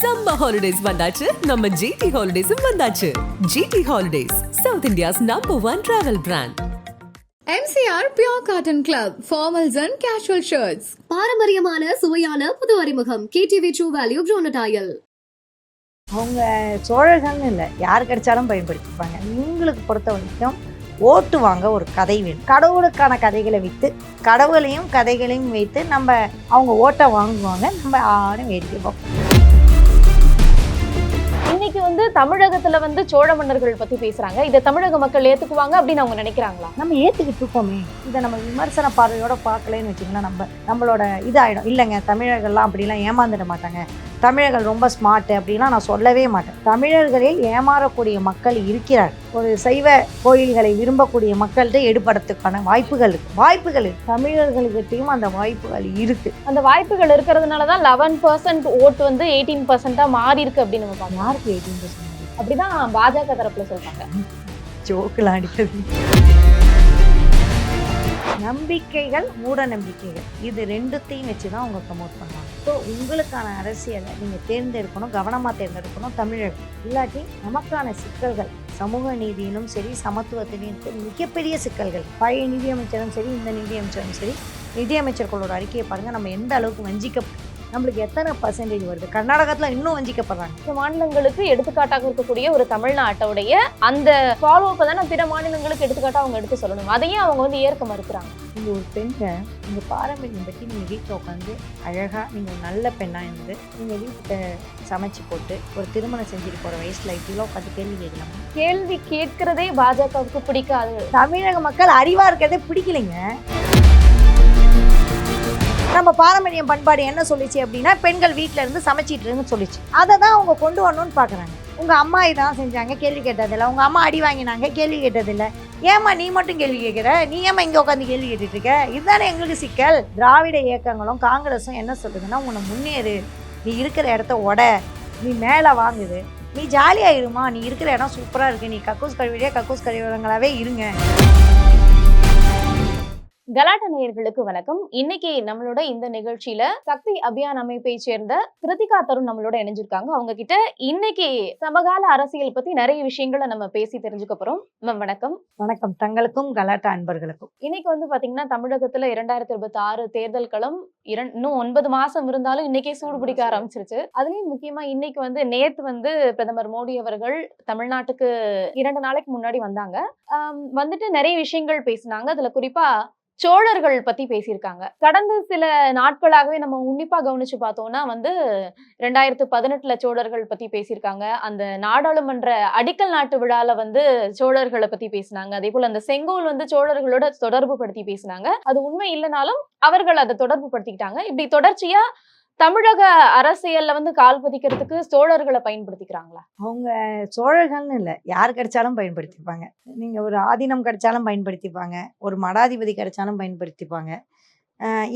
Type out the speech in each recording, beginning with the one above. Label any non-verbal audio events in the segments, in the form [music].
Summer holidays வந்தாச்சு. நம்ம GT ஹாலிடேஸும் வந்தாச்சு. GT holidays South India's number one travel brand MCR Pure Cotton Club, formals and casual shirts. பாரம்பரியமான சுவையான புது அறிமுகம். கேடிவி ட்ரூ வேல்யூ ப்ரோனடாயல் அவங்க சோழர்கள்னு இல்லை யார் கிடைச்சாலும் பயன்படுத்திப்பாங்க. உங்களுக்கு பொறுத்த வரைக்கும் ஓட்டு வாங்க ஒரு கதை வேணும். கடவுளுக்கான கதைகளை விற்று கடவுளையும் கதைகளையும் வைத்து நம்ம அவங்க ஓட்டை வாங்குவாங்க. நம்ம ஆடும் வேடிக்கை பார்ப்போம் இன்னைக்கு வந்து தமிழகத்துல வந்து சோழ மன்னர்கள் பத்தி பேசுறாங்க. இதை தமிழக மக்கள் ஏத்துக்குவாங்க அப்படின்னு அவங்க நினைக்கிறாங்களா? நம்ம ஏத்துக்கிட்டு இருக்கோமே. இதை நம்ம விமர்சன பார்வையோட பார்க்கலன்னு வச்சுக்கோங்களேன் நம்ம. நம்மளோட இதாயிடும். இல்லைங்க தமிழர்கள்லாம் அப்படிலாம் ஏமாந்துட மாட்டாங்க. தமிழர்கள் ரொம்ப ஸ்மார்ட் அப்படிலாம் நான் சொல்லவே மாட்டேன். தமிழர்களில் ஏமாறக்கூடிய மக்கள் இருக்கிறார். ஒரு சைவ கோயில்களை விரும்பக்கூடிய மக்கள்கிட்ட எடுபடத்துக்கான வாய்ப்புகள் இருக்கு. வாய்ப்புகள் இருக்கு. தமிழர்களுக்கிட்டையும் அந்த வாய்ப்புகள் இருக்கு. அந்த வாய்ப்புகள் இருக்கிறதுனால தான் லெவன் பர்சன்ட் ஓட்டு வந்து எயிட்டீன் பர்சன்டா மாறி இருக்கு அப்படின்னு நம்ம பார்க்கலாம் யாருக்கு எயிட்டீன் பர்சன்ட் அப்படிதான் பாஜக தரப்புல சொல்றாங்க. ஜோக்கெல்லாம் அடிக்கிறது நம்பிக்கைகள் மூட நம்பிக்கைகள். இது ரெண்டுத்தையும் வச்சு தான் அவங்க ப்ரமோட் பண்ணுவாங்க. ஸோ உங்களுக்கான அரசியலை நீங்கள் தேர்ந்தெடுக்கணும் கவனமாக தேர்ந்தெடுக்கணும் தமிழர் இல்லாட்டி நமக்கான சிக்கல்கள் சமூக நீதியிலும் சரி சமத்துவத்திலும் சரி மிகப்பெரிய சிக்கல்கள் பழைய நிதியமைச்சரும் சரி இந்த நிதியமைச்சரும் சரி நிதியமைச்சர்களோட அறிக்கையை பாருங்கள் நம்ம எந்த அளவுக்கு வஞ்சிக்க நம்மளுக்கு எத்தனை பர்சன்டேஜ் வருது? கர்நாடகத்தில் இன்னும் வஞ்சிக்கப்படுறாங்க. மாநிலங்களுக்கு எடுத்துக்காட்டாக இருக்கக்கூடிய ஒரு தமிழ்நாட்டோடைய அந்த ஃபாலோ தான் பிற மாநிலங்களுக்கு எடுத்துக்காட்டா அவங்க எடுத்து சொல்லணும். அதையும் அவங்க வந்து ஏற்க மறுக்கிறாங்க. நீங்கள் ஒரு பெண்ணை உங்கள் பாரம்பரியம் பற்றி நீங்கள் வீட்டில் உட்காந்து அழகாக நீங்கள் ஒரு நல்ல பெண்ணாக இருந்து நீங்கள் வீட்டில் சமைச்சு போட்டு ஒரு திருமணம் செஞ்சுட்டு போகிற வயசில் இப்படிலாம் உட்காந்து கேள்வி கேட்கலாமா? கேள்வி கேட்கிறதே பாஜகவுக்கு பிடிக்காது. தமிழக மக்கள் அறிவாக இருக்கிறதே பிடிக்கலைங்க. நம்ம பாரம்பரியம் பண்பாடு என்ன சொல்லிச்சு அப்படின்னா பெண்கள் வீட்டில் இருந்து சமைச்சிட்டு இருன்னு சொல்லிச்சு. அதை தான் அவங்க கொண்டு வரணும்னு பார்க்குறாங்க உங்கள் அம்மா இதான் செஞ்சாங்க கேள்வி கேட்டதில்லை. உங்கள் அம்மா அடி வாங்கினாங்க கேள்வி கேட்டதில்லை. ஏம்மா நீ மட்டும் கேள்வி கேட்குற? நீ ஏம்மா இங்கே உட்காந்து கேள்வி கேட்டுட்டு இருக்க இதுதானே எங்களுக்கு சிக்கல். திராவிட இயக்கங்களும் காங்கிரஸும் என்ன சொல்லுதுன்னா உன்னை முன்னேறு. நீ இருக்கிற இடத்த உட நீ மேலே வாங்குது. நீ ஜாலியாக இருமா நீ இருக்கிற இடம் சூப்பராக இருக்கு. நீ கக்கூஸ் கழுவிலே கக்கூஸ் கழுவிடங்களாவே இருங்க. கலாட்ட நேயர்களுக்கு வணக்கம். இன்னைக்கு நம்மளோட இந்த நிகழ்ச்சியில சக்தி அபியான் அமைப்பை சேர்ந்த கிருத்திகா தருண் நம்மளோட இணைஞ்சிருக்காங்க. அவங்க கிட்ட இன்னைக்கு சமகால அரசியல் பத்தி நிறைய விஷயங்களை நம்ம பேசி தெரிஞ்சுக்க போறோம். மேம் வணக்கம். வணக்கம். தங்களுக்கும் கலாட்டா அன்பர்களுக்கும். இன்னைக்கு வந்து பாத்தீங்கன்னா தமிழகத்துல இரண்டாயிரத்தி இருபத்தி ஆறு தேர்தல் களம் இன்னும் ஒன்பது மாசம் இருந்தாலும் இன்னைக்கே சூடு பிடிக்க ஆரம்பிச்சிருச்சு. அதுலயும் முக்கியமா இன்னைக்கு வந்து நேத்து வந்து பிரதமர் மோடி அவர்கள் தமிழ்நாட்டுக்கு இரண்டு நாளைக்கு முன்னாடி வந்தாங்க. வந்துட்டு நிறைய விஷயங்கள் பேசினாங்க. அதுல குறிப்பா சோழர்கள் பத்தி பேசியிருக்காங்க. கடந்த சில நாட்களாகவே நம்ம உன்னிப்பா கவனிச்சு பார்த்தோம்னா வந்து ரெண்டாயிரத்து பதினெட்டுல சோழர்கள் பத்தி பேசியிருக்காங்க. அந்த நாடாளுமன்ற அடிக்கல் நாட்டு விழால வந்து சோழர்களை பத்தி பேசினாங்க. அதே போல அந்த செங்கோல் வந்து சோழர்களோட தொடர்பு படுத்தி பேசினாங்க. அது உண்மை இல்லைனாலும் அவர்கள் அதை தொடர்பு படுத்திக்கிட்டாங்க இப்படி தொடர்ச்சியா தமிழக அரசியல்ல வந்து கால் பதிக்கிறதுக்கு சோழர்களை பயன்படுத்திக்கிறாங்களா? அவங்க சோழர்கள்னு இல்லை. யார் கிடைச்சாலும் பயன்படுத்திப்பாங்க. நீங்கள் ஒரு ஆதீனம் கிடைச்சாலும் பயன்படுத்திப்பாங்க. ஒரு மடாதிபதி கிடைச்சாலும் பயன்படுத்திப்பாங்க.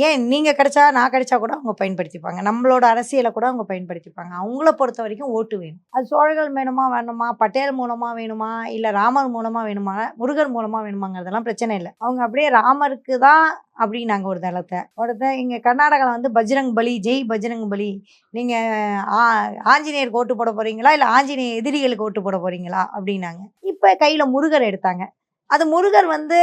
ஏன் நீங்கள் கிடைச்சா நான் கிடைச்சா கூட அவங்க பயன்படுத்திப்பாங்க. நம்மளோட அரசியலை கூட அவங்க பயன்படுத்திப்பாங்க. அவங்கள பொறுத்த வரைக்கும் ஓட்டு வேணும். அது சோழர்கள் வேணுமா வேணுமா பட்டேல் மூலமாக வேணுமா இல்லை ராமர் மூலமாக வேணுமா முருகர் மூலமாக வேணுமாங்கிறதெல்லாம் பிரச்சனை இல்லை. அவங்க அப்படியே ராமருக்கு தான் அப்படின்னாங்க ஒரு தளத்தை. ஒருத்தர் இங்கே கர்நாடகாவில் வந்து பஜ்ரங் பலி ஜெய் பஜ்ரங் பலி. நீங்கள் ஆஞ்சநேயருக்கு ஓட்டு போட போகிறீங்களா இல்லை ஆஞ்சநேயர் எதிரிகளுக்கு ஓட்டு போட போகிறீங்களா அப்படின்னாங்க. இப்போ கையில் முருகர் எடுத்தாங்க. அது முருகர் வந்து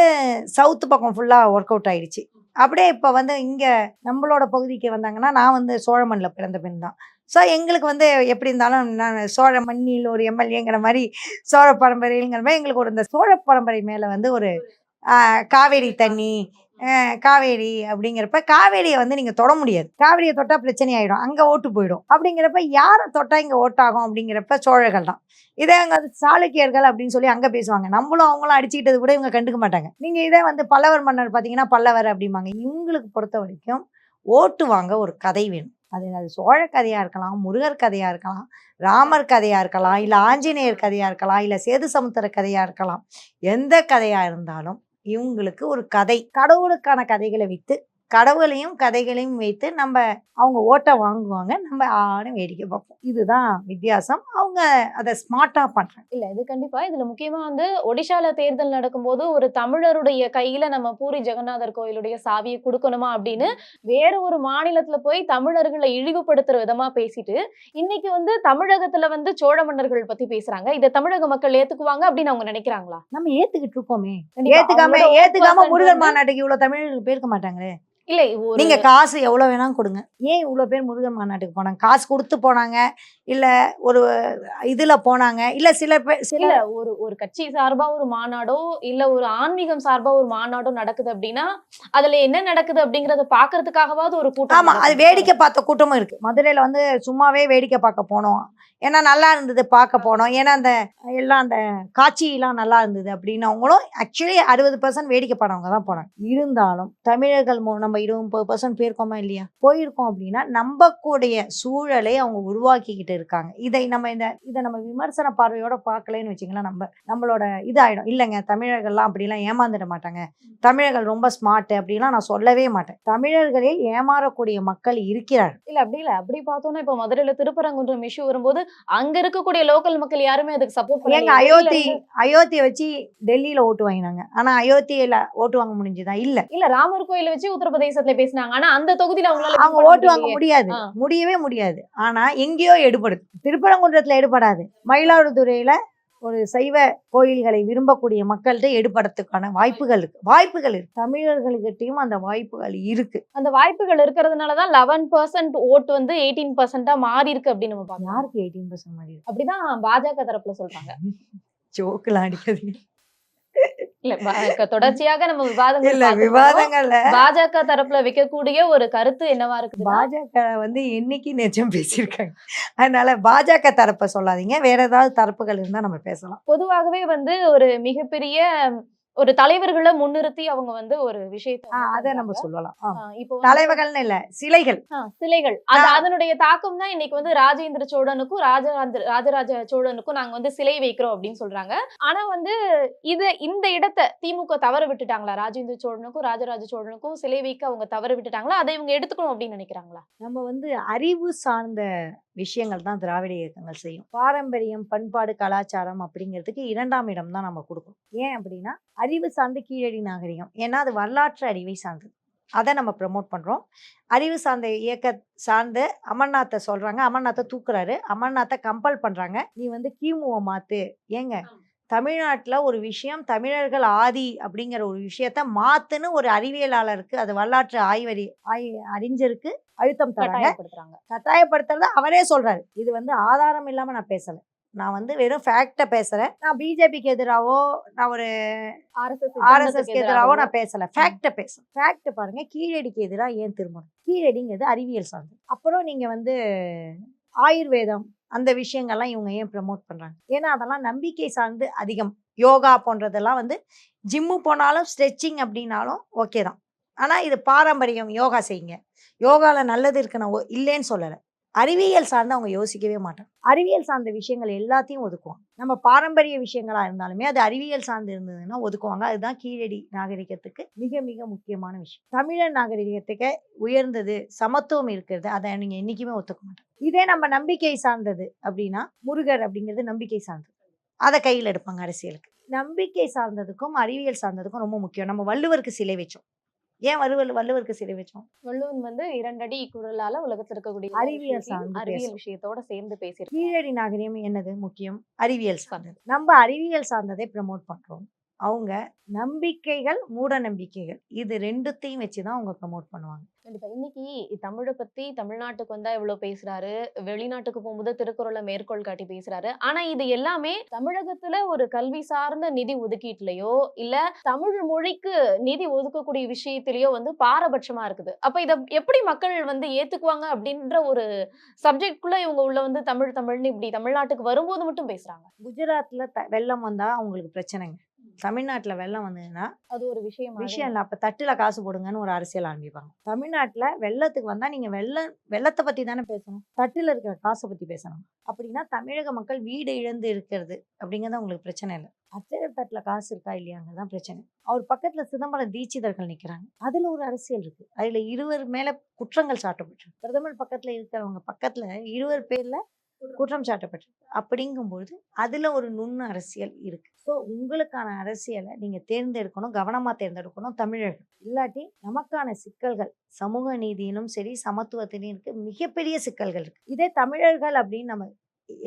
சவுத்து பக்கம் ஃபுல்லாக ஒர்க் அவுட் ஆயிடுச்சு அப்படியே இப்போ வந்து இங்கே நம்மளோட பகுதிக்கு வந்தாங்கன்னா நான் வந்து சோழமண்ணில் பிறந்த பெண் தான். ஸோ எங்களுக்கு வந்து எப்படி இருந்தாலும் நான் சோழ மண்ணில் ஒரு எம்எல்ஏங்கிற மாதிரி சோழ பரம்பரைங்கிற மாதிரி எங்களுக்கு ஒரு இந்த சோழ பரம்பரை மேலே வந்து ஒரு காவேரி தண்ணி காவேரி அப்படிங்கிறப்ப காவேரியை வந்து நீங்கள் தொட முடியாது. காவேரியை தொட்டால் பிரச்சனை ஆகிடும் அங்கே ஓட்டு போயிடும். அப்படிங்கிறப்ப யாரை தொட்டால் இங்கே ஓட்டாகும் அப்படிங்கிறப்ப சோழர்கள் தான். இதே அங்கே சாளுக்கியர்கள் அப்படின்னு சொல்லி அங்கே பேசுவாங்க. நம்மளும் அவங்களும் அடிச்சுக்கிட்டது கூட இவங்க கண்டுக்க மாட்டாங்க. நீங்கள் இதே வந்து பல்லவர் மன்னர் பார்த்தீங்கன்னா பல்லவர் அப்படிம்பாங்க. இவங்களுக்கு பொறுத்த வரைக்கும் ஓட்டு வாங்க ஒரு கதை வேணும். அது அது சோழ கதையாக இருக்கலாம் முருகர் கதையாக இருக்கலாம் ராமர் கதையாக இருக்கலாம் இல்லை ஆஞ்சநேயர் கதையாக இருக்கலாம் இல்லை சேது சமுத்திர கதையாக இருக்கலாம். எந்த கதையாக இருந்தாலும் இவங்களுக்கு ஒரு கதை கடவுளுக்கான கதைகளை விற்று கடவுளையும் கதைகளையும் வைத்து நம்ம அவங்க ஓட்டை வாங்குவாங்க. நம்ம ஆணும் வேடிக்கை பார்ப்போம். இதுதான் வித்தியாசம். அவங்க அதை ஸ்மார்ட்டாக பண்ணுறாங்க இல்ல இது கண்டிப்பா. இதுல முக்கியமா வந்து ஒடிஷால தேர்தல் நடக்கும்போது ஒரு தமிழருடைய கையில நம்ம பூரி ஜெகநாதர் கோயிலுடைய சாவியை கொடுக்கணுமா அப்படின்னு வேற ஒரு மாநிலத்துல போய் தமிழர்களை இழிவுபடுத்துற விதமா பேசிட்டு இன்னைக்கு வந்து தமிழகத்துல வந்து சோழ மன்னர்கள் பத்தி பேசுறாங்க. இதை தமிழக மக்கள் ஏத்துக்குவாங்க அப்படின்னு அவங்க நினைக்கிறாங்களா? நம்ம ஏத்துக்கிட்டு இருக்கோமே. ஏத்துக்காம 1% முருகன் மாநாட்டுக்கு இவ்வளவு தமிழர்கள் போயிருக்க மாட்டாங்களே? இல்ல நீங்க காசு எவ்வளவு வேணாலும் கொடுங்க. ஏன் இவ்வளவு பேர் முருகன் மாநாட்டுக்கு போனாங்க? காசு கொடுத்து போனாங்க இல்ல ஒரு இதுல போனாங்க இல்ல சில பேர் சில ஒரு ஒரு கட்சி சார்பா ஒரு மாநாடோ இல்ல ஒரு ஆன்மீகம் சார்பா ஒரு மாநாடோ நடக்குது அப்படின்னா அதுல என்ன நடக்குது அப்படிங்கறத பாக்குறதுக்காகவாவது ஒரு கூட்டம் ஆமா அது. வேடிக்கை பார்த்த கூட்டமும் இருக்கு. மதுரையில வந்து சும்மாவே வேடிக்கை பார்க்க போனோம். ஏன்னா நல்லா இருந்தது பார்க்க போனோம். ஏன்னா அந்த எல்லாம் அந்த காட்சியெல்லாம் நல்லா இருந்தது அப்படின்னவங்களும் ஆக்சுவலி அறுபது பர்சன்ட் வேடிக்கை பாடவங்க தான் போனாங்க. இருந்தாலும் தமிழர்கள் மு- நம்ம இருபது முப்பது பர்சன்ட் போயிருக்கோமா இல்லையா? போயிருக்கோம் அப்படின்னா நம்பக்கூடிய சூழலை அவங்க உருவாக்கிக்கிட்டு இருக்காங்க. இதை நம்ம இந்த இதை நம்ம விமர்சன பார்வையோட பார்க்கலன்னு வச்சுங்களேன் நம்ம நம்மளோட இதாயிடும். இல்லைங்க தமிழர்கள்லாம் அப்படிலாம் ஏமாந்துட மாட்டாங்க. தமிழர்கள் ரொம்ப ஸ்மார்ட் அப்படிலாம் நான் சொல்லவே மாட்டேன். தமிழர்களில் ஏமாறக்கூடிய மக்கள் இருக்கிறார்கள். இல்ல அப்படி இல்ல. அப்படி பார்த்தோம்னா இப்ப மதுரையில திருப்பரங்குன்றம் இஷ்யூ வரும்போது அங்க இருக்கக்கூடிய லோக்கல் மக்கள் யாருமே அதுக்கு சப்போர்ட் ஏங்க அயோத்தி அயோத்தியை வச்சு டெல்லியில ஓட்டு வாங்கினாங்க. ஆனா அயோத்தியில ஓட்டு வாங்க முடிஞ்சுதா? இல்ல. இல்ல ராமர் கோயில வச்சு உத்தரப்பிரதேசத்துல பேசினாங்க. ஆனா அந்த தொகுதியில அவங்களால அவங்க ஓட்டு வாங்க. முடியாது. முடியவே முடியாது. ஆனா எங்கேயோ எடுபடுது. திருப்பரங்குன்றத்துல எடுபடாது. மயிலாடுதுறையில ஒரு சைவ கோயில்களை விரும்பக்கூடிய மக்கள்கிட்ட எடுபடத்துக்கான வாய்ப்புகள் இருக்கு. வாய்ப்புகள் இருக்கு. தமிழர்களுக்கிட்டையும் அந்த வாய்ப்புகள் இருக்கு. அந்த வாய்ப்புகள் இருக்கிறதுனாலதான் லெவன் பர்சன்ட் ஓட்டு வந்து எயிட்டீன் பர்சன்டா மாறி இருக்கு அப்படின்னு நம்ம பாக்கலாம் யாருக்கு எயிட்டீன் பர்சன்ட் மாதிரி இருக்கு? அப்படிதான் பாஜக தரப்புல சொல்றாங்க. [laughs] ஜோக்கெல்லாம் அடிக்காதீங்க. இல்ல தொடர்ச்சியாக நம்ம விவாதங்கள் இல்ல. விவாதங்கள்ல பாஜக தரப்புல வைக்கக்கூடிய ஒரு கருத்து என்னவா இருக்குது பாஜக வந்து என்னைக்கு நிஜம் பேசியிருக்காங்க? அதனால பாஜக தரப்பை சொல்லாதீங்க. வேற ஏதாவது தரப்புகள் இருந்தா நம்ம பேசலாம். பொதுவாகவே வந்து ஒரு மிகப்பெரிய ஒரு தலைவர்களை முன்னிறுத்தி அவங்க வந்து ஒரு விஷயத்தை அதை நம்ம. சொல்லலாம். இப்போ தலைவர்கள்னு இல்ல சிலைகள். சிலைகள். அது. அதனுடைய தாக்கம் தான் இன்னைக்கு வந்து ராஜேந்திர சோழனுக்கும் ராஜராஜ ராஜராஜ சோழனுக்கும் நாங்க வந்து சிலை வைக்கிறோம் அப்படின்னு சொல்றாங்க. ஆனா வந்து இது இந்த இடத்தை திமுக தவற விட்டுட்டாங்களா? ராஜேந்திர சோழனுக்கும் ராஜராஜ சோழனுக்கும் சிலை வைக்க அவங்க தவற விட்டுட்டாங்களா? அதை இவங்க எடுத்துக்கணும் அப்படின்னு நினைக்கிறாங்களா? நம்ம வந்து அறிவு சார்ந்த விஷயங்கள் தான் திராவிட இயக்கங்கள் செய்யும். பாரம்பரியம் பண்பாடு கலாச்சாரம் அப்படிங்கிறதுக்கு இரண்டாம் இடம் தான் நம்ம கொடுக்கணும். ஏன் அப்படின்னா அறிவு சார்ந்த கீழடி நாகரிகம். ஏன்னா அது வரலாற்று அறிவை சார்ந்தது. அதை நம்ம ப்ரமோட் பண்ணுறோம் அறிவு சார்ந்த இயக்க சார்ந்து அமர்நாத்தை சொல்கிறாங்க அமர்நாத்தை தூக்குறாரு. அமர்நாத்தை கம்பல் பண்ணுறாங்க நீ வந்து கிமுவை மாற்று ஏங்க? தமிழ்நாட்டில் ஒரு விஷயம் தமிழர்கள் ஆதி அப்படிங்கிற ஒரு விஷயத்த மாத்துன்னு ஒரு அறிவியலாளருக்கு அது வரலாற்று ஆய்வறி ஆய் அறிஞருக்கு அழுத்தம் தராங்க. கட்டாயப்படுத்துறத அவரே சொல்றாரு. இது வந்து ஆதாரம் இல்லாம நான் பேசல. நான் வந்து வெறும் ஃபேக்டை பேசுறேன். நான் பிஜேபிக்கு எதிராவோ நான் ஒரு ஆர்எஸ்எஸ் ஆர்எஸ்எஸ்க்கு எதிராவோ நான் பேசல. ஃபேக்டை பேசுறேன் ஃபேக்ட் பாருங்க. கீழடிக்கு எதிராக ஏன் திருமணம் கீழடிங்கிறது அறிவியல் சார்ந்தது அப்புறம் நீங்க வந்து ஆயுர்வேதம் அந்த விஷயங்கள்லாம் இவங்க ஏன் ப்ரமோட் பண்றாங்க? ஏன்னா அதெல்லாம் நம்பிக்கை சார்ந்து அதிகம். யோகா போன்றதெல்லாம் வந்து ஜிம்மு போனாலும் ஸ்ட்ரெச்சிங் அப்படின்னாலும் ஓகே தான். ஆனால் இது பாரம்பரியம் யோகா செய்யுங்க. யோகாவில் நல்லது இருக்கு நான் இல்லைன்னு சொல்லலை. அறிவியல் சார்ந்து அவங்க யோசிக்கவே மாட்டாங்க. அறிவியல் சார்ந்த விஷயங்கள் எல்லாத்தையும் ஒதுக்குவாங்க. நம்ம பாரம்பரிய விஷயங்களா இருந்தாலுமே அது அறிவியல் சார்ந்து இருந்ததுன்னா ஒதுக்குவாங்க. அதுதான் கீழடி நாகரிகத்துக்கு மிக மிக முக்கியமான விஷயம். தமிழர் நாகரிகத்துக்கு உயர்ந்தது சமத்துவம் இருக்கிறது. அதை நீங்க என்னைக்குமே ஒத்துக்க மாட்டோம் இதே நம்ம நம்பிக்கை சார்ந்தது அப்படின்னா முருகர் அப்படிங்கிறது நம்பிக்கை சார்ந்தது. அதை கையில் எடுப்பாங்க அரசியலுக்கு. நம்பிக்கை சார்ந்ததுக்கும் அறிவியல் சார்ந்ததுக்கும் ரொம்ப முக்கியம். நம்ம வள்ளுவருக்கு சிலை வச்சோம். ஏன் வள்ளுவர் வள்ளுவருக்கு சிலை வச்சோம் வள்ளுவன் வந்து இரண்டடி குரலால உலகத்துல இருக்கக்கூடிய அறிவியல் அறிவியல். விஷயத்தோட சேர்ந்து பேசியிருக்காங்க கீழடி நாகரிகம் என்னது? முக்கியம். அறிவியல் சார்ந்தது. நம்ம அறிவியல் சார்ந்ததை ப்ரமோட் பண்றோம். அவங்க நம்பிக்கைகள் மூட நம்பிக்கைகள். இது ரெண்டுத்தையும் வச்சு தான் அவங்க ப்ரமோட் பண்ணுவாங்க. கண்டிப்பா. இன்னைக்கு தமிழை பத்தி தமிழ்நாட்டுக்கு வந்தா இவ்வளவு பேசுறாரு? வெளிநாட்டுக்கு போகும்போது திருக்குறளை மேற்கோள் காட்டி பேசுறாரு. ஆனா இது எல்லாமே தமிழகத்துல ஒரு கல்வி சார்ந்த நிதி ஒதுக்கீட்டுலயோ இல்ல தமிழ் மொழிக்கு நிதி ஒதுக்கக்கூடிய விஷயத்திலயோ வந்து பாரபட்சமா இருக்குது. அப்ப இத எப்படி மக்கள் வந்து ஏத்துக்குவாங்க அப்படின்ற ஒரு சப்ஜெக்ட்குள்ள இவங்க உள்ள வந்து தமிழ் தமிழ்னு இப்படி தமிழ்நாட்டுக்கு வரும்போது மட்டும் பேசுறாங்க. குஜராத்ல வெள்ளம் வந்தா அவங்களுக்கு பிரச்சனைங்க. தமிழ்நாட்டுல வெள்ளம் வந்ததுன்னா அது ஒரு விஷயம் விஷயம் இல்லை. அப்போ தட்டில் காசு போடுங்கன்னு ஒரு அரசியல் ஆரம்பிப்பாங்க. தமிழ்நாட்டில் வெள்ளத்துக்கு வந்தால் நீங்கள் வெள்ளம் வெள்ளத்தை பற்றி தானே பேசணும். தட்டில் இருக்கிற காசை பற்றி பேசணும். அப்படின்னா தமிழக மக்கள் வீடு இழந்து இருக்கிறது அப்படிங்கிறது உங்களுக்கு பிரச்சனை இல்லை. அச்சக தட்டில் காசு இருக்கா இல்லையாங்கிறது தான் பிரச்சனை. அவர் பக்கத்தில் சிதம்பரம் தீட்சிதர்கள் நிற்கிறாங்க அதில் ஒரு அரசியல் இருக்குது அதில் இருவர் மேலே குற்றங்கள் சாட்டப்பட்டு பிரதமர் பக்கத்தில் இருக்கிறவங்க பக்கத்தில் இருவர் பேரில் குற்றம் சாட்டப்பட்டிருக்கு. அப்படிங்கும்பொழுது அதில் ஒரு நுண் அரசியல் இருக்குது ஸோ உங்களுக்கான அரசியலை நீங்கள் தேர்ந்தெடுக்கணும் கவனமாக தேர்ந்தெடுக்கணும் தமிழர்கள். இல்லாட்டி நமக்கான சிக்கல்கள் சமூக நீதியிலும் சரி சமத்துவத்திலும் இருக்கு மிகப்பெரிய சிக்கல்கள் இருக்கு. இதே தமிழர்கள் அப்படின்னு நம்ம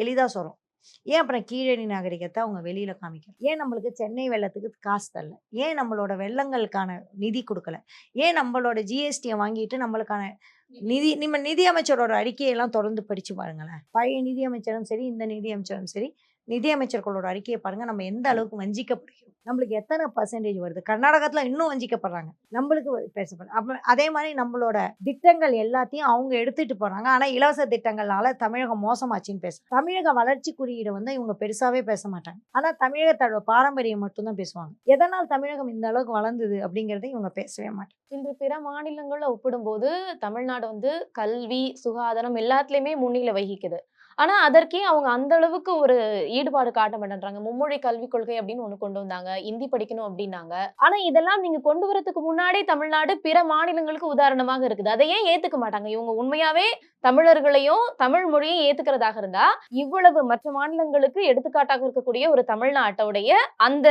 எளிதாக சொல்கிறோம் ஏன் அப்புறம் கீழடி நாகரிகத்தை அவங்க வெளியில காமிக்கணும் ஏன் நம்மளுக்கு சென்னை வெள்ளத்துக்கு காசு தரல? ஏன் நம்மளோட வெள்ளங்களுக்கான நிதி கொடுக்கல? ஏன் நம்மளோட ஜிஎஸ்டியை வாங்கிட்டு நம்மளுக்கான நிதி நம்ம நிதியமைச்சரோட அறிக்கையெல்லாம் தொடர்ந்து படித்து பாருங்களேன். பழைய நிதியமைச்சரும் சரி இந்த நிதியமைச்சரும் சரி நிதி அமைச்சர்களோட அறிக்கையை பாருங்க. நம்ம எந்த அளவுக்கு வஞ்சிக்கப்படுகிறோம். நம்மளுக்கு எத்தனை பர்சன்டேஜ் வருது? கர்நாடகத்துல இன்னும் வஞ்சிக்கப்படுறாங்க. நம்மளுக்கு பேசப்படும் அப்ப அதே மாதிரி நம்மளோட திட்டங்கள் எல்லாத்தையும் அவங்க எடுத்துட்டு போறாங்க. ஆனா இலவச திட்டங்கள்னால தமிழகம் மோசமாச்சுன்னு பேச தமிழக வளர்ச்சி குறியீடு வந்து இவங்க பெருசாவே பேச மாட்டாங்க. ஆனா தமிழகத்தோட பாரம்பரியம் மட்டும்தான் பேசுவாங்க. எதனால் தமிழகம் இந்த அளவுக்கு வளர்ந்தது அப்படிங்கறத இவங்க பேசவே மாட்டாங்க. இன்று பிற மாநிலங்கள ஒப்பிடும்போது தமிழ்நாடு வந்து கல்வி சுகாதாரம் எல்லாத்துலயுமே முன்னிலை வகிக்குது. ஆனா அதற்கே அவங்க அந்த அளவுக்கு ஒரு ஈடுபாடு காட்ட மாட்டேன்றாங்க. மும்மொழி கல்விக் கொள்கை அப்படின்னு ஒண்ணு கொண்டு வந்தாங்க. இந்தி படிக்கணும் அப்படின்னாங்க. ஆனா இதெல்லாம் நீங்க கொண்டு வரதுக்கு முன்னாடி தமிழ்நாடு பிற மாநிலங்களுக்கு உதாரணமாக இருக்குது. அதை ஏன் ஏத்துக்க மாட்டாங்க? இவங்க உண்மையாவே தமிழர்களையும் தமிழ் மொழியும் ஏத்துக்கிறதாக இருந்தா இவ்வளவு மற்ற மாநிலங்களுக்கு எடுத்துக்காட்டாக இருக்கக்கூடிய ஒரு தமிழ்நாட்டோடைய அந்த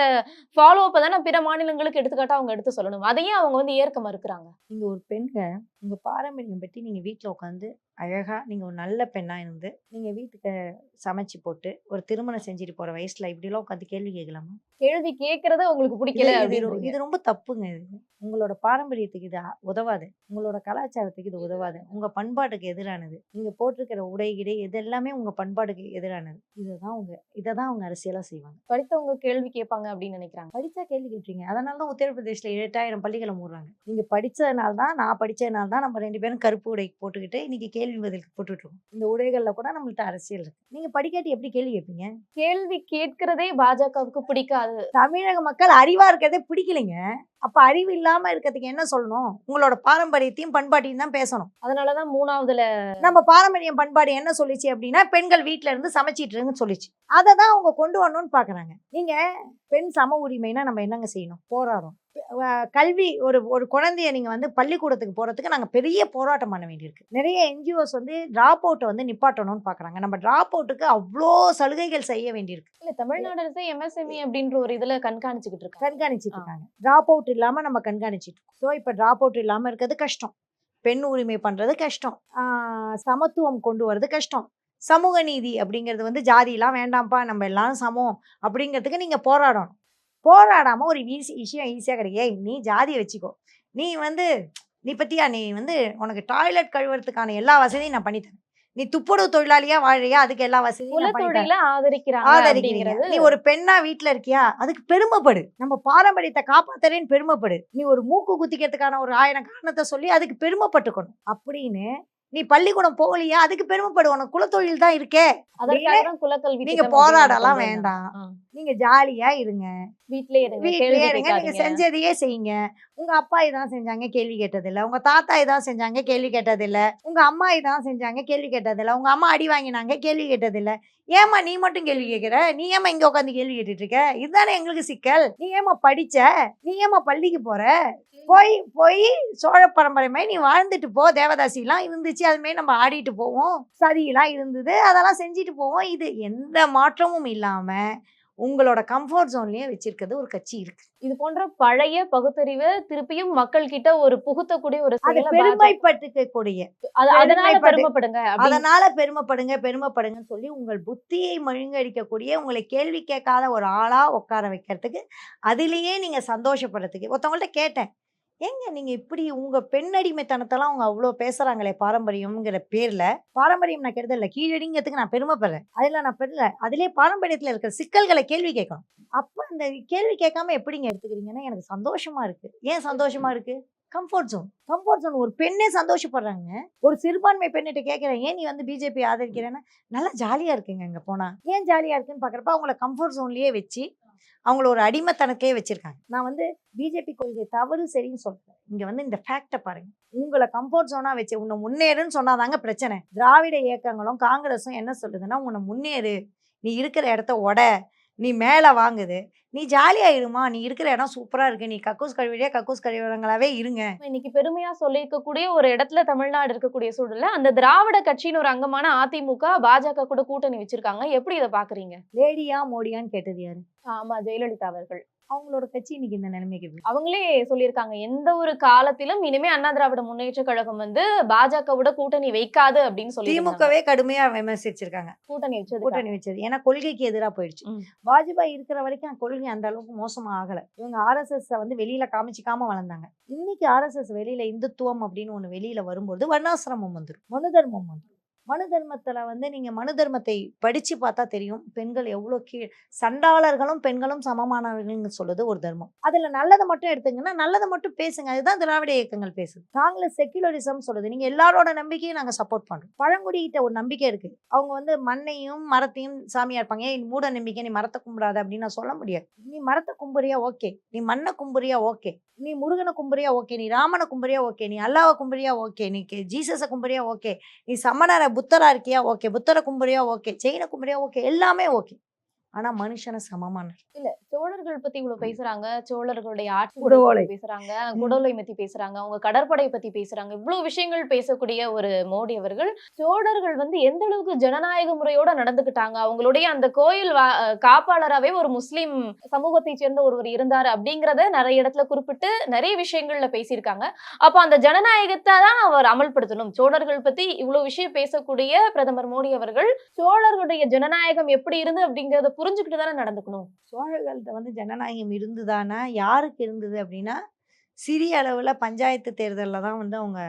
ஃபாலோ அப்ப தானே பிற மாநிலங்களுக்கு எடுத்துக்காட்டா அவங்க எடுத்து சொல்லணும். அதையே அவங்க வந்து ஏற்க மறுக்கிறாங்க. நீங்க ஒரு பெண்கள் உங்க பாரம்பரியம் பற்றி நீங்க வீட்டில் உட்காந்து அழகாக நீங்கள் ஒரு நல்ல பெண்ணாக இருந்து நீங்கள் வீட்டுக்கு சமைச்சு போட்டு ஒரு திருமணம் செஞ்சுட்டு போகிற வயசில் இப்படிலாம் உட்காந்து கேள்வி கேட்கலாமா? கேள்வி கேட்கறத உங்களுக்கு பிடிக்கல அப்படின்னு இது ரொம்ப தப்புங்க இது. உங்களோட பாரம்பரியத்துக்கு இது உதவாது. உங்களோட கலாச்சாரத்துக்கு இது உதவாது. உங்க பண்பாட்டுக்கு எதிரானது. நீங்க போட்டிருக்கிற உடை கிடை இது எல்லாமே உங்க பண்பாட்டுக்கு எதிரானது. இதுதான் உங்க இதை தான் அவங்க அரசியலா செய்வாங்க. படித்தவங்க கேள்வி கேட்பாங்க அப்படின்னு நினைக்கிறாங்க. படிச்சா கேள்வி கேட்டீங்க அதனால தான் உத்தரப்பிரதேசில் எட்டாயிரம் பள்ளிகளை மூடுறாங்க. நீங்க படிச்சதுனால தான் நான் படிச்சதுனால தான் நம்ம ரெண்டு பேரும் கருப்பு உடை போட்டுக்கிட்டு இன்னைக்கு கேள்வி பதிலுக்கு போட்டுட்டு இருக்கோம் இந்த உடைகள்ல கூட நம்மள்ட்ட அரசியல் இருக்கு. நீங்க படிக்காட்டி எப்படி கேள்வி கேட்பீங்க? கேள்வி கேட்கிறதே பாஜகவுக்கு பிடிக்காது. தமிழக மக்கள் அறிவா இருக்கிறதே பிடிக்கலைங்க. அப்ப அறிவு இல்லாம இருக்கிறதுக்கு என்ன சொல்லணும்? உங்களோட பாரம்பரியத்தையும் பண்பாட்டையும் தான் பேசணும். அதனாலதான் மூணாவதுல நம்ம பாரம்பரியம் பண்பாடு என்ன சொல்லிச்சு அப்படின்னா பெண்கள் வீட்ல இருந்து சமைச்சிட்டு இருங்கன்னு சொல்லிச்சு. அதை தான் அவங்க கொண்டு வரணும்னு பாக்குறாங்க. நீங்க பெண் சம உரிமைனா நம்ம என்னங்க செய்யணும்? போராடும் கல்வி ஒரு ஒரு குழந்தைய நீங்க வந்து பள்ளிக்கூடத்துக்கு போறதுக்கு நாங்க பெரிய போராட்டம் பண்ண வேண்டியிருக்கு. நிறைய என்ஜிஓஸ் வந்து டிராப் அவுட்டை வந்து நிப்பாட்டணும்னு பாக்குறாங்க. நம்ம டிராப் அவுட்டுக்கு அவ்வளோ சலுகைகள் செய்ய வேண்டியிருக்கு. இல்ல தமிழ்நாடு அரசு எம்எஸ்எம்இ அப்படின்ற ஒரு இதுல கண்காணிச்சுக்கிட்டு இருக்காங்க. கண்காணிச்சிட்டு. இருக்காங்க. டிராப் அவுட் இல்லாம நம்ம கண்காணிச்சிட்டு இருக்கோம். ஸோ இப்போ டிராப் அவுட் இல்லாம இருக்கிறது கஷ்டம். பெண் உரிமை பண்றது கஷ்டம். சமத்துவம் கொண்டு வர்றது கஷ்டம். சமூக நீதி அப்படிங்கிறது வந்து ஜாதியெல்லாம் வேண்டாம்ப்பா நம்ம எல்லாரும் சமம் அப்படிங்கிறதுக்கு நீங்க போராடணும். போராடாம ஒரு ஈஸி விஷயம் ஈஸியா கிடைக்கும் ஏய் நீ ஜாதியை வச்சுக்கோ. நீ வந்து நீ பத்தியா நீ வந்து உனக்கு டாய்லெட் கழுவுறதுக்கான எல்லா வசதியும் நான் பண்ணித்தரேன் நீ துப்புரவு தொழிலாளியா வாழறியா அதுக்கு எல்லா வசதியும் ஆதரிக்கிறாங்க நீ ஒரு பெண்ணா வீட்ல இருக்கியா அதுக்கு பெருமைப்படு. நம்ம பாரம்பரியத்தை காப்பாத்துறேன்னு பெருமைப்படு. நீ ஒரு மூக்கு குத்திக்கிறதுக்கான ஒரு ஆயிரம் காரணத்தை சொல்லி அதுக்கு பெருமைப்பட்டுக்கணும். அப்படின்னு நீ பள்ளிக்கூடம் போகலையா? அதுக்கு பெருமைப்படு உனக்கு குலத்தொழில் தான் இருக்கே. நீங்க போராடலாம் வேண்டாம். நீங்க ஜாலியா இருங்க. வீட்லயே இருங்க வீட்லயே கேள்வி இருங்க நீங்க செஞ்சதையே செய்யுங்க. உங்க அப்பா இதான் செஞ்சாங்க கேள்வி கேட்டதில்ல. உங்க தாத்தா இதான் செஞ்சாங்க கேள்வி கேட்டதில்ல. உங்க அம்மா இதான் செஞ்சாங்க கேள்வி கேட்டதில்ல. உங்க அம்மா அடி வாங்கினாங்க கேள்வி கேட்டதில்ல. ஏமா நீ மட்டும் கேள்வி கேட்குற? நீ ஏமா இங்கே உட்காந்து கேள்வி கேட்டுட்டு இருக்க? இதுதானே எங்களுக்கு சிக்கல். நீ ஏமா படிச்ச? நீ ஏமா பள்ளிக்கு போற? போய் போய் சோழ பரம்பரை நீ வாழ்ந்துட்டு போ. தேவதாசிலாம் இருந்துச்சு. அது நம்ம ஆடிட்டு போவோம். சதியெல்லாம் இருந்தது. அதெல்லாம் செஞ்சுட்டு போவோம். இது எந்த மாற்றமும் இல்லாம உங்களோட கம்ஃபர்ட் ஜோன்லயே வச்சிருக்கிறது ஒரு கட்சி இருக்கு. இது போன்ற பழைய பகுத்தறிவு திருப்பியும் மக்கள் கிட்ட ஒரு புகுத்தக்கூடிய ஒரு அது செயலை பாஜக பெருமைப்பட்டுக்க கூடிய அது- அதனால பெருமைப்படு- பெருமைப்படுங்க அதனால பெருமைப்படுங்க பெருமைப்படுங்கன்னு சொல்லி உங்கள் புத்தியை மழுங்கடிக்கக்கூடிய உங்களை கேள்வி கேட்காத ஒரு ஆளா உட்கார வைக்கிறதுக்கு அதுலயே நீங்க சந்தோஷப்படுறதுக்கு ஒருத்தவங்கள்ட்ட கேட்டேன் ஏங்க நீங்க இப்படி உங்க பெண்ணடிமைத்தனத்தெல்லாம் அவங்க அவ்வளோ பேசுறாங்களே பாரம்பரியம்ங்கிற பேர்ல பாரம்பரியம் நான் கெடுதல் கீழடிங்கிறதுக்கு நான் பெருமைப்படுறேன். அதில் நான் பெறல. அதிலே பாரம்பரியத்தில் இருக்கிற சிக்கல்களை கேள்வி கேட்கணும். அப்போ அந்த கேள்வி கேட்காம எப்படிங்க எடுத்துக்கிறீங்கன்னா எனக்கு சந்தோஷமா இருக்கு. ஏன் சந்தோஷமா இருக்கு? கம்ஃபர்ட் ஜோன் கம்ஃபர்ட் ஜோன் ஒரு பெண்ணே சந்தோஷப்படுறாங்க. ஒரு சிறுபான்மை பெண்ணிட்ட கேட்குறேன் ஏன் நீ வந்து பிஜேபி ஆதரிக்கிறேன்னா? நல்லா ஜாலியாக இருக்குங்க அங்கே போனால் ஏன் ஜாலியாக இருக்குன்னு பார்க்குறப்ப அவங்கள கம்ஃபர்ட் ஜோன்லேயே வச்சு அவங்கள ஒரு அடிமைத்தனக்கே வச்சிருக்காங்க. நான் வந்து பிஜேபி கொள்கை தவறு சரின்னு சொல்றேன். இங்க வந்து இந்த ஃபேக்டை பாருங்க. உங்களை கம்ஃபர்ட் ஜோனா வச்சு உன்னை முன்னேறுன்னு சொன்னாதாங்க பிரச்சனை. திராவிட இயக்கங்களும் காங்கிரஸும் என்ன சொல்லுதுன்னா உன்னை முன்னேறு. நீ இருக்கிற இடத்த உட நீ மேலே வாங்குது. நீ ஜாலியாயிருமா நீ இருக்கிற இடம் சூப்பரா இருக்கு. நீ கக்கூஸ் கழிவிலே கக்கூஸ் கழிவறங்களாவே இருங்க. இன்னைக்கு பெருமையா சொல்லிக்கக்கூடிய ஒரு இடத்துல தமிழ்நாடு இருக்கக்கூடிய சூழல்ல அந்த திராவிட கட்சியின் ஒரு அங்கமான அதிமுக பாஜக கூட கூட்டணி வச்சிருக்காங்க. எப்படி இதை பாக்குறீங்க? லேடியா மோடியான்னு கேட்டது யாரு? ஆமா ஜெயலலிதா அவர்கள். அவங்களோட கட்சி இன்னைக்கு இந்த நிலைமைக்கு. அவங்களே சொல்லியிருக்காங்க எந்த ஒரு காலத்திலும் இனிமே அண்ணா திராவிட முன்னேற்ற கழகம் வந்து பாஜகவோட கூட்டணி வைக்காது அப்படின்னு சொல்லி திமுகவே கடுமையா விமர்சிச்சிருக்காங்க. கூட்டணி வச்சது கூட்டணி வச்சது. ஏன்னா கொள்கைக்கு எதிராக போயிடுச்சு. வாஜ்பாய் இருக்கிற வரைக்கும் கொள்கை அந்த அளவுக்கு மோசமா ஆகல. இவங்க ஆர்எஸ்எஸ் வந்து வெளியில காமிச்சிக்காம வளர்ந்தாங்க. இன்னைக்கு ஆர்எஸ்எஸ் வெளியில இந்துத்துவம் அப்படின்னு ஒண்ணு வெளியில வரும்போது வர்ணாசிரமம் வந்துடும் மனு தர்மம் வந்துடும் மனு தர்மத்தில் வந்து நீங்கள் மனு தர்மத்தை படித்து பார்த்தா தெரியும். பெண்கள் எவ்வளோ கீழ் சண்டாளர்களும் பெண்களும் சமமானவர்கள்னு சொல்லுது ஒரு தர்மம். அதில் நல்லதை மட்டும் எடுத்துங்கன்னா நல்லதை மட்டும் பேசுங்க. அதுதான் திராவிட இயக்கங்கள் பேசுது. நாங்களும் செக்குலரிசம் சொல்லுது. நீங்கள் எல்லாரோட நம்பிக்கையும் நாங்கள் சப்போர்ட் பண்ணுறோம் பழங்குடிகிட்ட ஒரு நம்பிக்கை இருக்குது அவங்க வந்து மண்ணையும் மரத்தையும் சாமியாக இருப்பாங்க. ஏன் மூட நம்பிக்கை நீ மரத்தை கும்பிடாத அப்படின்னு நான் சொல்ல முடியாது. நீ மரத்தை கும்புறியா ஓகே. நீ மண்ணை கும்புறியா ஓகே. நீ முருகனை கும்புறியா ஓகே. நீ ராமனை கும்புறியா ஓகே. நீ அல்லாவை கும்புறியா ஓகே. நீ கே- ஜீசஸை கும்புறியா ஓகே. நீ சமணரை புத்தரா இருக்கியா? ஓகே. புத்தரை கும்புறியா ஓகே. செயின கும்புறியா ஓகே. எல்லாமே ஓகே. ஆனா மனுஷனை சமமான. இல்ல சோழர்கள் பத்தி இவ்வளவு பேசுறாங்க சோழர்களுடைய ஆட்சி பேசுறாங்க குடோலை பத்தி பேசுறாங்க அவங்க கடற்படை பத்தி பேசுறாங்க இவ்வளவு விஷயங்கள் பேசக்கூடிய ஒரு மோடி அவர்கள். சோழர்கள் வந்து எந்த அளவுக்கு ஜனநாயக முறையோட நடந்துக்கிட்டாங்க அவங்களுடைய அந்த கோயில் வா- அஹ் காப்பாளராவே ஒரு முஸ்லிம் சமூகத்தை சேர்ந்த ஒருவர் இருந்தாரு அப்படிங்கறத நிறைய இடத்துல குறிப்பிட்டு நிறைய விஷயங்கள்ல பேசியிருக்காங்க. அப்ப அந்த ஜனநாயகத்தை தான் அவர் அமல்படுத்தணும். சோழர்கள் பத்தி இவ்வளவு விஷயம் பேசக்கூடிய பிரதமர் மோடி அவர்கள் சோழர்களுடைய ஜனநாயகம் எப்படி இருந்து அப்படிங்கறத புரிஞ்சுக்கிட்டு தானே நடந்துக்கணும். சோழர்கள்ட்ட வந்து ஜனநாயகம் இருந்துதானா? யாருக்கு இருந்தது அப்படின்னா சிறிய அளவில் பஞ்சாயத்து தேர்தலில் தான் வந்து அவங்க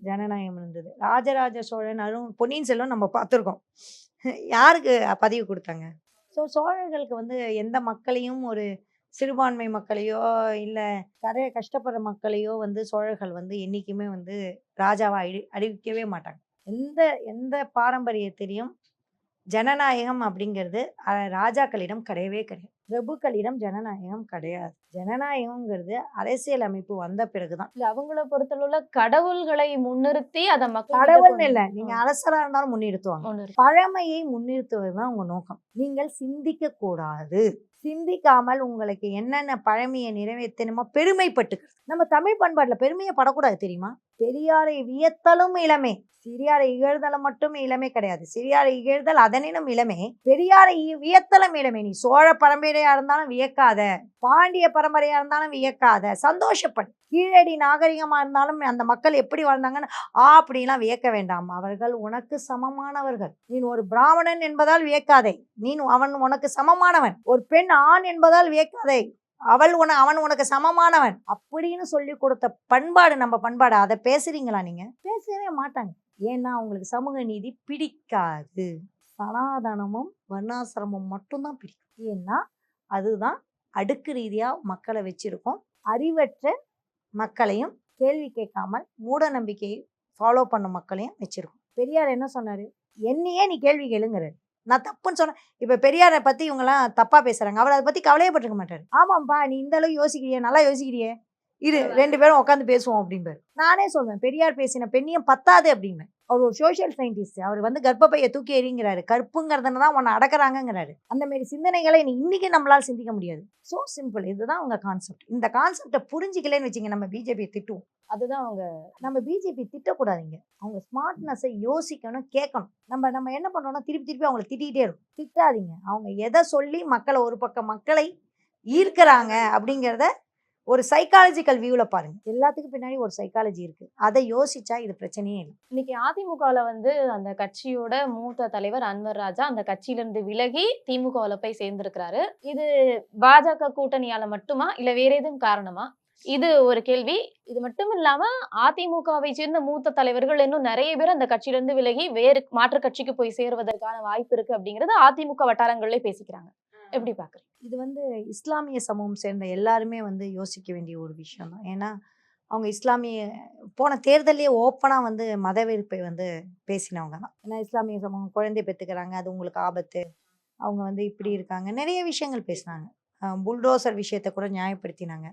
ஜனநாயகம் இருந்தது. ராஜராஜ சோழன் அருண் பொன்னியின் செல்வம் நம்ம பார்த்துருக்கோம். யாருக்கு பதிவு கொடுத்தாங்க? ஸோ சோழர்களுக்கு வந்து எந்த மக்களையும் ஒரு சிறுபான்மை மக்களையோ இல்லை நிறைய கஷ்டப்படுற மக்களையோ வந்து சோழர்கள் வந்து என்றைக்குமே வந்து ராஜாவாக அறி அறிவிக்கவே மாட்டாங்க. எந்த எந்த பாரம்பரியத்திலையும் ஜனநாயகம் அப்படிங்கிறது ராஜாக்களிடம் கிடையவே கிடையாது. பிரபுக்களிடம் ஜனநாயகம் கிடையாது. ஜனநாயகம்ங்கிறது அரசியல் அமைப்பு வந்த பிறகுதான். இல்ல அவங்கள பொறுத்தளவுல கடவுள்களை முன்னிறுத்தி அத மக்கள் கடவுள்னு இல்லை நீங்க அரசரா இருந்தாலும் முன்னிறுத்துவாங்க. முன்னிறுத்தி. பழமையை முன்னிறுத்துவது தான் உங்க நோக்கம். நீங்கள் சிந்திக்க கூடாது சிந்திக்காமல் உங்களுக்கு என்னென்ன பழமையை நிறைவேற்றணுமோ பெருமைப்பட்டுக்கிறது நம்ம தமிழ் பண்பாட்டுல பெருமையை படக்கூடாது தெரியுமா? பெரியாரை வியத்தலும் இளமே. சிறியாரை இகழ்தலும் மட்டும் இளமை கிடையாது. சிறியாரை இகழ்தல் அதனினும் இளமே. பெரியாரை வியத்தலும் இளமே. நீ சோழ பரம்பரையா இருந்தாலும் வியக்காத. பாண்டிய பரம்பரையா இருந்தாலும் வியக்காத. சந்தோஷப்படு. கீழடி நாகரிகமா இருந்தாலும் அந்த மக்கள் எப்படி வாழ்ந்தாங்கன்னு ஆ அப்படிலாம் வியக்க வேண்டாம். அவர்கள் உனக்கு சமமானவர்கள். நீ ஒரு பிராமணன் என்பதால் வியக்காதே. நீ அவன் உனக்கு சமமானவன். ஒரு பெண் ஆண் என்பதால் வியக்காதே. அவள் உன அவன் உனக்கு சமமானவன். அப்படின்னு சொல்லி கொடுத்த பண்பாடு நம்ம பண்பாடு? அதை பேசுறீங்களா நீங்க? பேசவே மாட்டாங்க. ஏன்னா அவங்களுக்கு சமூக நீதி பிடிக்காது. சனாதனமும் வர்ணாசிரமம் மட்டும்தான் பிடிக்கும். ஏன்னா அதுதான் அடுக்கு ரீதியாக மக்களை வச்சுருக்கோம். அறிவற்ற மக்களையும் கேள்வி கேட்காமல் மூட நம்பிக்கையை ஃபாலோ பண்ண மக்களையும் வச்சுருக்கோம். பெரியார் என்ன சொன்னார்? என்னையே நீ கேள்வி கேளுங்கிறார். நான் தப்புன்னு சொன்னேன் இப்போ பெரியாரை பற்றி இவங்கெல்லாம் தப்பாக பேசுகிறாங்க அவர் அதை பற்றி கவலையப்பட்டிருக்க மாட்டார். ஆமாம்ப்பா நீ இந்த அளவு யோசிக்கிறியே நல்லா யோசிக்கிறியே. இரு ரெண்டு பேரும் உட்காந்து பேசுவோம் அப்படிம்பாரு. நானே சொல்வேன் பெரியார் பேசின பெண்ணியம் பத்தாது அப்படிம்பேன் அவர் ஒரு சோஷியல் சயின்டிஸ்ட் அவர் வந்து கர்ப்பப்பையை தூக்கி எறிங்கிறாரு. கற்புங்கிறதுல தான் உன்னை அடக்குறாங்கங்கிறாரு. அந்த மாதிரி சிந்தனைகளை இன்னைக்கு நம்மளால சிந்திக்க முடியாது. ஸோ சிம்பிள் இதுதான் உங்க கான்செப்ட் இந்த கான்செப்டை புரிஞ்சிக்கலன்னு வச்சுங்க நம்ம பிஜேபி திட்டுவோம். அதுதான் அவங்க நம்ம பிஜேபி திட்டக்கூடாதுங்க. அவங்க ஸ்மார்ட்னஸை யோசிக்கணும் கேட்கணும். நம்ம நம்ம என்ன பண்ணோம்னா திருப்பி திருப்பி அவங்கள திட்டிகிட்டே இருக்கும். திட்டாதீங்க. அவங்க எதை சொல்லி மக்களை ஒரு பக்கம் மக்களை ஈர்க்கிறாங்க அப்படிங்கிறத ஒரு சைக்காலஜிக்கல் வியூவில் பாருங்க. எல்லாத்துக்கும் பின்னாடி ஒரு சைக்காலஜி இருக்கு. அதை யோசிச்சா இது பிரச்சனையே இல்லை. இன்னைக்கு அதிமுகல வந்து அந்த கட்சியோட மூத்த தலைவர் அன்வர் ராஜா அந்த கட்சியில இருந்து விலகி திமுகவுல போய் சேர்ந்திருக்கிறாரு. இது பாஜக கூட்டணியால மட்டுமா? இல்ல வேற எதுவும் காரணமா? இது ஒரு கேள்வி. இது மட்டும் இல்லாம அதிமுகவை சேர்ந்த மூத்த தலைவர்கள் இன்னும் நிறைய பேர் அந்த கட்சியில இருந்து விலகி வேறு மாற்று கட்சிக்கு போய் சேருவதற்கான வாய்ப்பு இருக்கு அப்படிங்கறது அதிமுக வட்டாரங்களே பேசிக்கிறாங்க. எப்படி பாக்குறீங்க? இது வந்து இஸ்லாமிய சமூகம் சேர்ந்த எல்லாருமே வந்து யோசிக்க வேண்டிய ஒரு விஷயம் தான். ஏன்னா அவங்க இஸ்லாமிய போன தேர்தலே ஓப்பனாக வந்து மதவெறுப்பை வந்து பேசினவங்க தான். ஏன்னா இஸ்லாமிய சமூகம் குழந்தை பெற்றுக்கிறாங்க அது உங்களுக்கு ஆபத்து அவங்க வந்து இப்படி இருக்காங்க நிறைய விஷயங்கள் பேசினாங்க. புல்டோசர் விஷயத்தை கூட நியாயப்படுத்தினாங்க.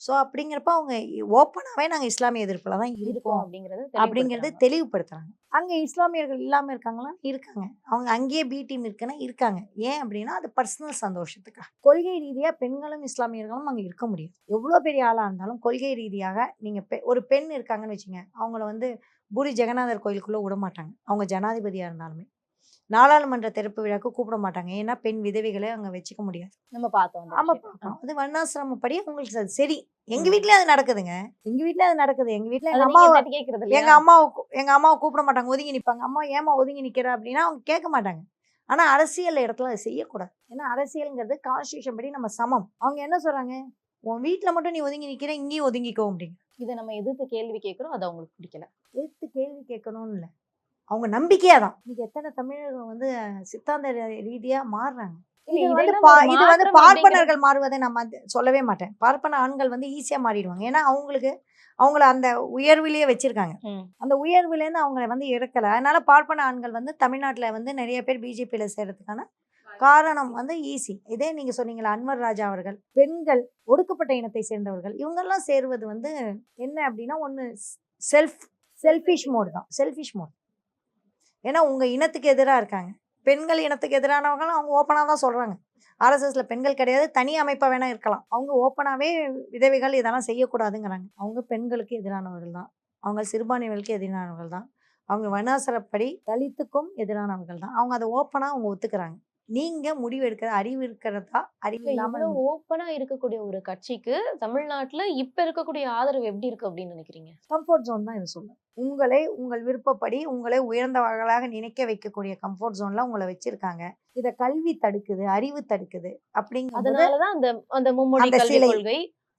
ஸோ அப்படிங்கிறப்ப அவங்க ஓப்பனாகவே நாங்கள் இஸ்லாமிய எதிர்ப்பில் தான் இருக்கும் அப்படிங்கறது அப்படிங்கிறது. தெளிவுபடுத்துறாங்க. அங்கே இஸ்லாமியர்கள் இல்லாமல் இருக்காங்களா? இருக்காங்க. அவங்க அங்கேயே பி டீம் இருக்குன்னா இருக்காங்க. ஏன் அப்படின்னா அது பர்சனல் சந்தோஷத்துக்காக. கொள்கை ரீதியாக பெண்களும் இஸ்லாமியர்களும் அங்கே இருக்க முடியும் எவ்வளோ பெரிய ஆளாக இருந்தாலும் கொள்கை ரீதியாக நீங்கள் பெ ஒரு பெண் இருக்காங்கன்னு வச்சுங்க அவங்கள வந்து பூரி ஜெகநாதர் கோயிலுக்குள்ளே விட மாட்டாங்க அவங்க ஜனாதிபதியாக இருந்தாலுமே. நாடாளுமன்ற திறப்பு விழாக்கு கூப்பிட மாட்டாங்க. ஏன்னா பெண் விதவைகளை அங்கே வச்சுக்க முடியாது. நம்ம பார்த்தோம் அந்த ஆமா விஷயம். பார்க்கணும் அது வர்ணாசிரமப்படி உங்களுக்கு அது சரி. எங்க ம். வீட்லயும் அது நடக்குதுங்க. எங்க வீட்லயும் அது நடக்குது. எங்க வீட்ல எங்க நீங்க அம்மாவை தட்டி கேக்குறது இல்லையா? எங்க அம்மாவை கூ- எங்க அம்மாவை கூப்பிட மாட்டாங்க. ஒதுங்கி நிப்பாங்க. அம்மா ஏமா ஒதுங்கி நிக்கிற அப்படின்னா அவங்க கேட்க மாட்டாங்க. ஆனா அரசியல் இடத்துல அதை செய்யக்கூடாது. ஏன்னா அரசியல்ங்கிறது கான்ஸ்டியூஷன் படி நம்ம சமம். அவங்க என்ன சொல்றாங்க? உன் வீட்ல மட்டும் நீ ஒதுங்கி நிக்கிற இங்கேயும் ஒதுங்கிக்கோ அப்படிங்க. இதை நம்ம எதிர்த்து கேள்வி கேட்கிறோம். அது அவங்களுக்கு பிடிக்கல. எதிர்த்து கேள்வி கேட்கணும்னு இல்லை. அவங்க நம்பிக்கையா தான் இன்னைக்கு எத்தனை தமிழர்கள் வந்து சித்தாந்த ரீதியா மாறுறாங்க? இது வந்து பா- இது வந்து பார்ப்பனர்கள் மாறுவதை நம்ம சொல்லவே மாட்டேன். பார்ப்பன ஆண்கள் வந்து ஈஸியா மாறிடுவாங்க. ஏன்னா அவங்களுக்கு அவங்கள அந்த உயர்விலேயே வச்சிருக்காங்க. அந்த உயர்விலேருந்து அவங்கள வந்து இறக்கல. அதனால பார்ப்பன ஆண்கள் வந்து தமிழ்நாட்டுல வந்து நிறைய பேர் பிஜேபியில சேர்றதுக்கான காரணம் வந்து ஈஸி. இதே நீங்க சொன்னீங்களா அன்வர் ராஜா அவர்கள் பெண்கள் ஒடுக்கப்பட்ட இனத்தை சேர்ந்தவர்கள் இவங்கெல்லாம் சேருவது வந்து என்ன அப்படின்னா ஒன்று செல்ஃப் செல்ஃபிஷ் மோடு தான் செல்ஃபிஷ் மோட். ஏன்னா உங்கள் இனத்துக்கு எதிராக இருக்காங்க. பெண்கள் இனத்துக்கு எதிரானவங்களும் அவங்க ஓப்பனாக தான் சொல்கிறாங்க ஆர்எஸ்எஸில் பெண்கள் கிடையாது தனி அமைப்பாக வேணால் இருக்கலாம். அவங்க ஓப்பனாகவே விதவைகள் இதெல்லாம் செய்யக்கூடாதுங்கிறாங்க. அவங்க பெண்களுக்கு எதிரானவர்கள் தான். அவங்க சிறுபான்மைகளுக்கு எதிரானவர்கள் தான். அவங்க வனாசரப்படி தலித்துக்கும் எதிரானவர்கள் தான். அவங்க அதை ஓப்பனாக அவங்க ஒத்துக்கிறாங்க. நீங்க முடிவு எடுக்கிற அறிவு இருக்கிறதா? அறிவு இல்ல, இல்லாமல் ஓப்பனா இருக்கக்கூடிய ஒரு கட்சிக்கு தமிழ்நாட்டுல இப்ப இருக்கக்கூடிய ஆதரவு எப்படி இருக்கு அப்படின்னு நினைக்கிறீங்க? கம்ஃபர்ட் ஜோன் தான் இது சொல்லும் உங்களை உங்கள் விருப்பப்படி உங்களை உயர்ந்தவர்களாக நினைக்க வைக்கக்கூடிய கம்ஃபர்ட் ஜோன்ல உங்களை வச்சிருக்காங்க. இத கல்வி தடுக்குது அறிவு தடுக்குது அப்படிங்கிறது அதனாலதான் அந்த அந்த மும்மொழி. கொள்கை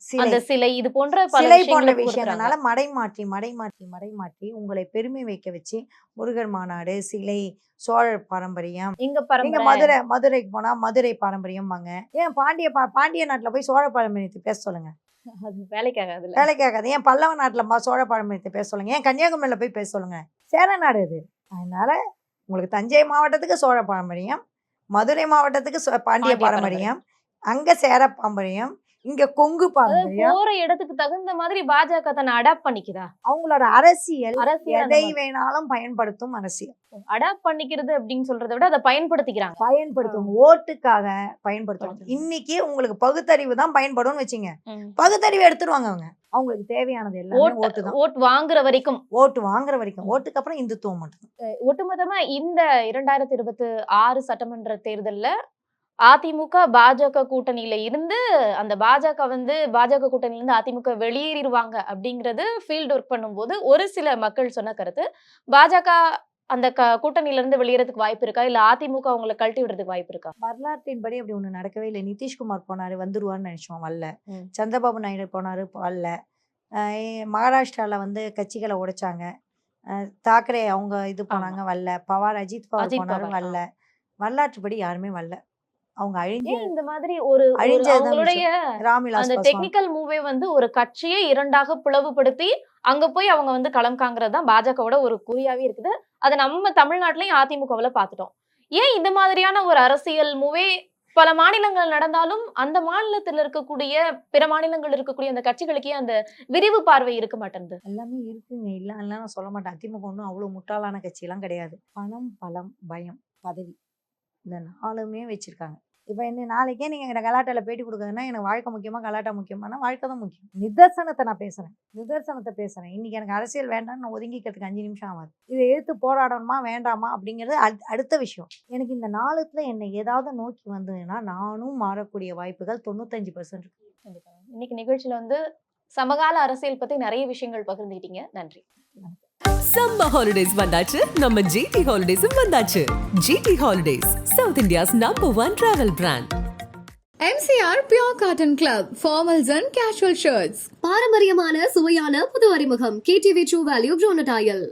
அந்த சிலை இது போன்ற சிலை போன்ற விஷயங்களால மடை மாற்றி மடை மாற்றி மடை மாற்றி உங்களை பெருமை வைக்க வச்சு முருகன் மாநாடு சிலை சோழர் பாரம்பரியம். எங்க நீங்க பரம்பரை மதுரை மதுரைக்கு போனா மதுரை பாரம்பரியம்பாங்க. ஏன் பாண்டிய பா- பாண்டிய நாட்டுல போய் சோழ பாரம்பரியத்தை பேச சொல்லுங்க. அது வேலைக்காக அதுல வேலைக்காகாது. ஏன் பல்லவ நாட்டுல சோழ பாரம்பரியத்தை பேச சொல்லுங்க. ஏன் கன்னியாகுமரியில போய் பேச சொல்லுங்க. சேர நாடு இது. அதனால உங்களுக்கு தஞ்சை மாவட்டத்துக்கு சோழ பாரம்பரியம் மதுரை மாவட்டத்துக்கு பாண்டிய பாரம்பரியம். அங்க சேர பாரம்பரியம் இங்க கொங்கு பாரம்பரியம் போற இடத்துக்கு தகுந்த மாதிரி பாஜக தன்னை அடாப்ட் பண்ணிக்குதா? அவங்களோட அரசியல் அரசியல் எதை. வேணாலும் பயன்படுத்தும் அரசியல். அடாப்ட் பண்ணிக்கிறது அப்படின்னு சொல்றதை விட அதை பயன்படுத்திக்கிறாங்க. பயன்படுத்தும் ஓட்டுக்காக பயன்படுத்தும். இன்னைக்கு உங்களுக்கு பகுத்தறிவு தான் பயன்படும்னு வச்சுங்க. பகுத்தறிவு எடுத்துருவாங்க அவங்க. அவங்களுக்கு தேவையானது எல்லாமே ஓட்டு ஓட்டு தான். ஓட் வாங்குற வரைக்கும். ஓட்டு வாங்குற வரைக்கும். ஓட்டுக்கு அப்புறம் இந்துத்துவம் மட்டும் ஒட்டுமொத்தமா இந்த இரண்டாயிரத்தி இருபத்தி ஆறு சட்டமன்ற தேர்தல்ல அதிமுக பாஜக கூட்டணியில இருந்து அந்த பாஜக வந்து பாஜக கூட்டணியில இருந்து அதிமுக வெளியேறிடுவாங்க அப்படிங்கிறது ஃபீல்ட் ஒர்க் பண்ணும்போது ஒரு சில மக்கள் சொன்ன கருத்து. பாஜக அந்த க- கூட்டணியில இருந்து வெளியேறதுக்கு வாய்ப்பு இருக்கா? இல்ல அதிமுக அவங்களை கழட்டி விடுறதுக்கு வாய்ப்பு இருக்கா? வரலாற்றின்படி அப்படி ஒண்ணு நடக்கவே இல்லை. நிதிஷ்குமார் போனாரு வந்துருவான்னு நினைச்சோம் வரல. சந்திரபாபு நாயுடு போனாரு வரல. மகாராஷ்டிரால வந்து கட்சிகளை உடைச்சாங்க. தாக்கரே அவங்க இது போனாங்க வரல. பவார் அஜித் பவார் அஜித் போனாரு பவார், வரல. வரலாற்றுப்படி யாருமே வரல. அவங்க அழிஞ்சு இந்த மாதிரி ஒரு அவங்களுடைய அந்த டெக்னிக்கல் மூவே வந்து ஒரு கட்சியை இரண்டாக பிளவுபடுத்தி அங்க போய் அவங்க வந்து களம் காங்குறது தான் பாஜகவோட ஒரு குறியாவே இருக்குது. அதை நம்ம தமிழ்நாட்டிலையும் அதிமுகவுல பார்த்துட்டோம். ஏன் இந்த மாதிரியான ஒரு அரசியல் மூவே பல மாநிலங்கள் நடந்தாலும் அந்த மாநிலத்தில் இருக்கக்கூடிய பிற மாநிலங்கள் இருக்கக்கூடிய அந்த கட்சிகளுக்கே அந்த விரிவு பார்வை இருக்க மாட்டேங்குது எல்லாமே இருக்குங்க. இல்ல நான் சொல்ல மாட்டேன். அதிமுக ஒன்றும் அவ்வளவு முட்டாளான கட்சியெல்லாம் கிடையாது. பணம் பலம் பயம் பதவி. இந்த நாலுமே வச்சிருக்காங்க. இப்போ என்ன நாளைக்கே நீங்க எனக்கு கலாட்டால பேட்டி கொடுக்குறதுன்னா எனக்கு வாழ்க்கை முக்கியமா கலாட்டா முக்கியமானா வாழ்க்கை தான் முக்கியம். நிதர்சனத்தை நான் பேசுறேன். நிதர்சனத்தை பேசுறேன். இன்னைக்கு எனக்கு அரசியல் வேண்டாம்னு நான் ஒதுங்கிக்கிறதுக்கு அஞ்சு நிமிஷம் ஆகாது இதை எடுத்து போராடணுமா வேண்டாமா அப்படிங்கிறது அடு- அடுத்த விஷயம். எனக்கு இந்த நாளுத்துல என்னை ஏதாவது நோக்கி வந்ததுன்னா நானும் மாறக்கூடிய வாய்ப்புகள் தொண்ணூத்தஞ்சு பர்சன்ட் இன்னைக்கு நிகழ்ச்சியில வந்து சமகால அரசியல் பத்தி நிறைய விஷயங்கள் பகிர்ந்துக்கிட்டீங்க. நன்றி. சம்ம ஹாலிடேஸ் வந்தாச்சு. நம்ம ஜிடி ஹாலிடேஸும் வந்தாச்சு. GT holidays South India's number one travel brand MCR Pure Cotton Club, formals and casual shirts. பாரம்பரியமான சுவையான புது அறிமுகம். KTV true value ப்ரோனடாயல்